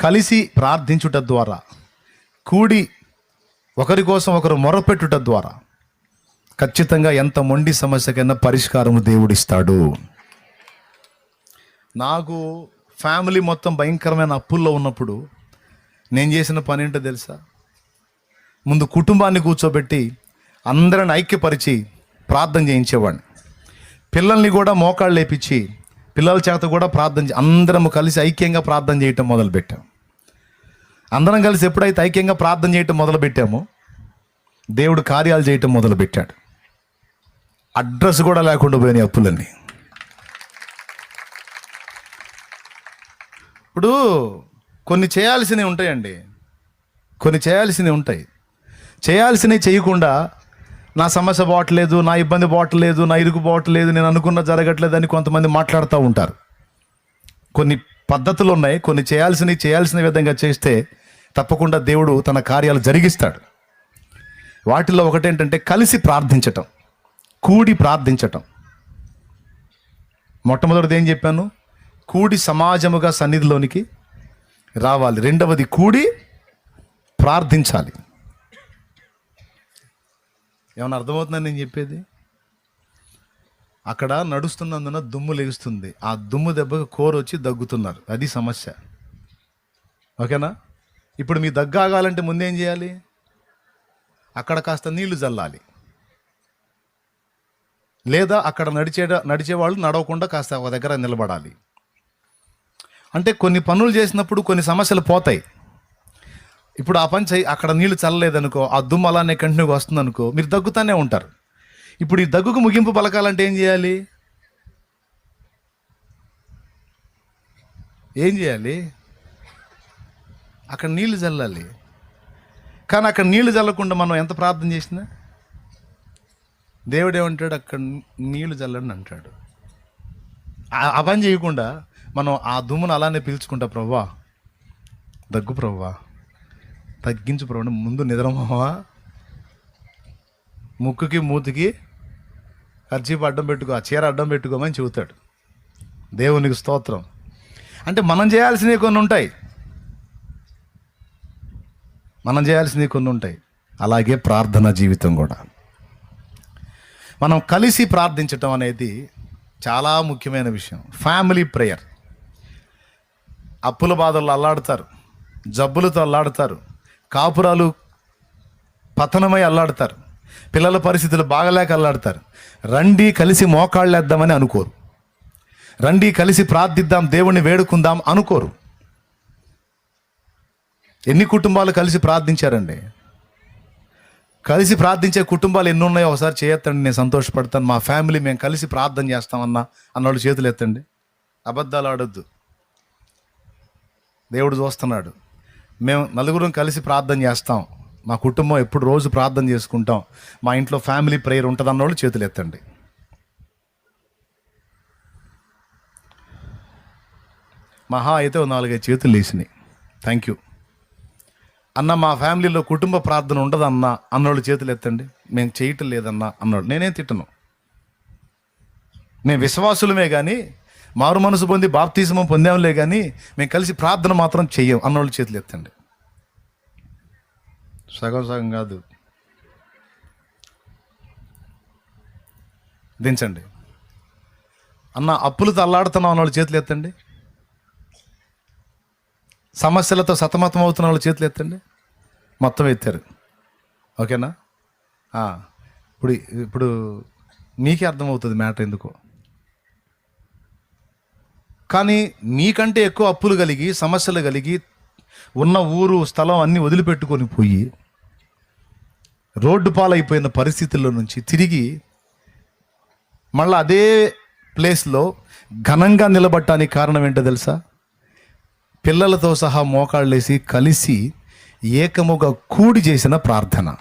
కలిసి ప్రార్థించుట ద్వారా కూడి ఒకరి కోసం ఒకరు మొరపెట్టుట ద్వారా ఖచ్చితంగా ఎంత మొండి సమస్యకైనా పరిష్కారము దేవుడిస్తాడు. నాకు ఫ్యామిలీ మొత్తం భయంకరమైన అప్పుల్లో ఉన్నప్పుడు నేను చేసిన పని ఏంటో తెలుసా? ముందు కుటుంబాన్ని కూర్చోబెట్టి అందరిని ఐక్యపరిచి ప్రార్థన చేయించేవాడిని. పిల్లల్ని కూడా మోకాళ్ళు లేపించి పిల్లల చేత కూడా ప్రార్థన అందరము కలిసి ఐక్యంగా ప్రార్థన చేయటం మొదలుపెట్టాం. అందరం కలిసి ఎప్పుడైతే ఐక్యంగా ప్రార్థన చేయటం మొదలుపెట్టామో దేవుడు కార్యాలు చేయటం మొదలుపెట్టాడు. అడ్రస్ కూడా లేకుండా పోయినాయి అప్పులన్నీ. ఇప్పుడు కొన్ని చేయాల్సినవి ఉంటాయండి. కొన్ని చేయాల్సినవి ఉంటాయి. చేయాల్సినవి చేయకుండా నా సమస్య పోవట్లేదు నా ఇబ్బంది పోవట్లేదు నా ఇరుకు పోవట్లేదు నేను అనుకున్న జరగట్లేదు అని కొంతమంది మాట్లాడుతూ ఉంటారు. కొన్ని పద్ధతులు ఉన్నాయి. కొన్ని చేయాల్సినవి చేయాల్సిన విధంగా చేస్తే తప్పకుండా దేవుడు తన కార్యాలు జరిగిస్తాడు. వాటిలో ఒకటేంటంటే కలిసి ప్రార్థించటం కూడి ప్రార్థించటం. మొట్టమొదటిది ఏం చెప్పాను? కూడి సమాజముగా సన్నిధిలోనికి రావాలి. రెండవది కూడి ప్రార్థించాలి. ఏమన్నా అర్థమవుతుందని నేను చెప్పేది? అక్కడ నడుస్తున్నందున దుమ్ము లేస్తుంది. ఆ దుమ్ము దెబ్బకు కోరొచ్చి దగ్గుతున్నారు. అది సమస్య. ఓకేనా? ఇప్పుడు మీ దగ్గాగాలంటే ముందేం చేయాలి? అక్కడ కాస్త నీళ్ళు జల్లాలి. లేదా అక్కడ నడిచే నడిచేవాళ్ళు నడవకుండా కాస్త ఒక దగ్గర నిలబడాలి. అంటే కొన్ని పనులు చేసినప్పుడు కొన్ని సమస్యలు పోతాయి. ఇప్పుడు ఆ పని చేయి అక్కడ నీళ్ళు చల్లలేదనుకో ఆ దుమ్ము అలానే కంటిన్యూగా వస్తుందనుకో మీరు దగ్గుతానే ఉంటారు. ఇప్పుడు ఈ దగ్గుకు ముగింపు పలకాలంటే ఏం చేయాలి? ఏం చేయాలి? అక్కడ నీళ్ళు చల్లాలి కానీ అక్కడ నీళ్ళు చల్లకుండా మనం ఎంత ప్రార్థన చేసినా? దేవుడు ఏమంటాడు? అక్కడ నీళ్ళు చల్లండి అంటాడు. ఆ- పని చేయకుండా మనం ఆ దుమ్మును అలానే పీల్చుకుంటా ప్రవ్వా. దగ్గు ప్రవ్వా. తగ్గించు ప్రవ్వా. ముందు నిద్రమావా ముక్కుకి మూతికి ఖర్చీపు అడ్డం పెట్టుకో ఆ చీర అడ్డం పెట్టుకోమని చెబుతాడు. దేవునికి స్తోత్రం. అంటే మనం చేయాల్సినవి కొన్ని ఉంటాయి. మనం చేయాల్సింది కొన్ని ఉంటాయి. అలాగే ప్రార్థన జీవితం కూడా. మనం కలిసి ప్రార్థించటం అనేది చాలా ముఖ్యమైన విషయం. ఫ్యామిలీ ప్రేయర్ అప్పుల బాధల్లో అల్లాడతారు. జబ్బులతో అల్లాడతారు. కాపురాలు పతనమై అల్లాడతారు. పిల్లల పరిస్థితులు బాగలేక అల్లాడతారు. రండి కలిసి మోకాళ్ళేద్దామని అనుకోరు. రండి కలిసి ప్రార్థిద్దాం దేవుణ్ణి వేడుకుందాం అనుకోరు. ఎన్ని కుటుంబాలు కలిసి ప్రార్థించారండి? కలిసి ప్రార్థించే కుటుంబాలు ఎన్ని ఉన్నాయో ఒకసారి చేయొత్తండి నేను సంతోషపడతాను. మా ఫ్యామిలీ మేము కలిసి ప్రార్థన చేస్తామన్నా అన్నోళ్ళు చేతులు ఎత్తండి. అబద్ధాలు ఆడొద్దు. దేవుడు చూస్తున్నాడు. మేము నలుగురం కలిసి ప్రార్థన చేస్తాం. మా కుటుంబం ఎప్పుడు రోజు ప్రార్థన చేసుకుంటాం. మా ఇంట్లో ఫ్యామిలీ ప్రేయర్ ఉంటుంది అన్నోళ్ళు చేతులు ఎత్తండి. మహా అయితే ఓ నాలుగైదు చేతులు వేసినాయి థ్యాంక్ యూ అన్న మా ఫ్యామిలీలో కుటుంబ ప్రార్థన ఉండదన్న అన్నోళ్ళు చేతులు ఎత్తండి. మేము చేయటం లేదన్నా అన్నోళ్ళు. నేనే తిట్టను. మేము విశ్వాసులమే కానీ మారు మనసు పొంది బాప్తీసమం పొందాంలే కానీ మేము కలిసి ప్రార్థన మాత్రం చెయ్యం అన్నోళ్ళు చేతులు ఎత్తండి. సగం సగం కాదు. దించండి. అన్న అప్పులతో అల్లాడుతున్నాం అన్నోళ్ళు చేతులు ఎత్తండి. సమస్యలతో సతమతం అవుతున్న వాళ్ళు చేతులు ఎత్తండి. మొత్తం ఎత్తారు. ఓకేనా? ఇప్పుడు ఇప్పుడు మీకే అర్థమవుతుంది మ్యాటర్ ఎందుకో. కానీ మీకంటే ఎక్కువ అప్పులు కలిగి సమస్యలు కలిగి ఉన్న ఊరు స్థలం అన్నీ వదిలిపెట్టుకొని పోయి రోడ్డు పాలైపోయిన పరిస్థితుల్లో నుంచి తిరిగి మళ్ళీ అదే ప్లేస్లో ఘనంగా నిలబడటానికి కారణం ఏంటో తెలుసా? పిల్లలతో సహా మోకాళ్ళేసి కలిసి ఏకముగా కూడి చేసిన ప్రార్థన.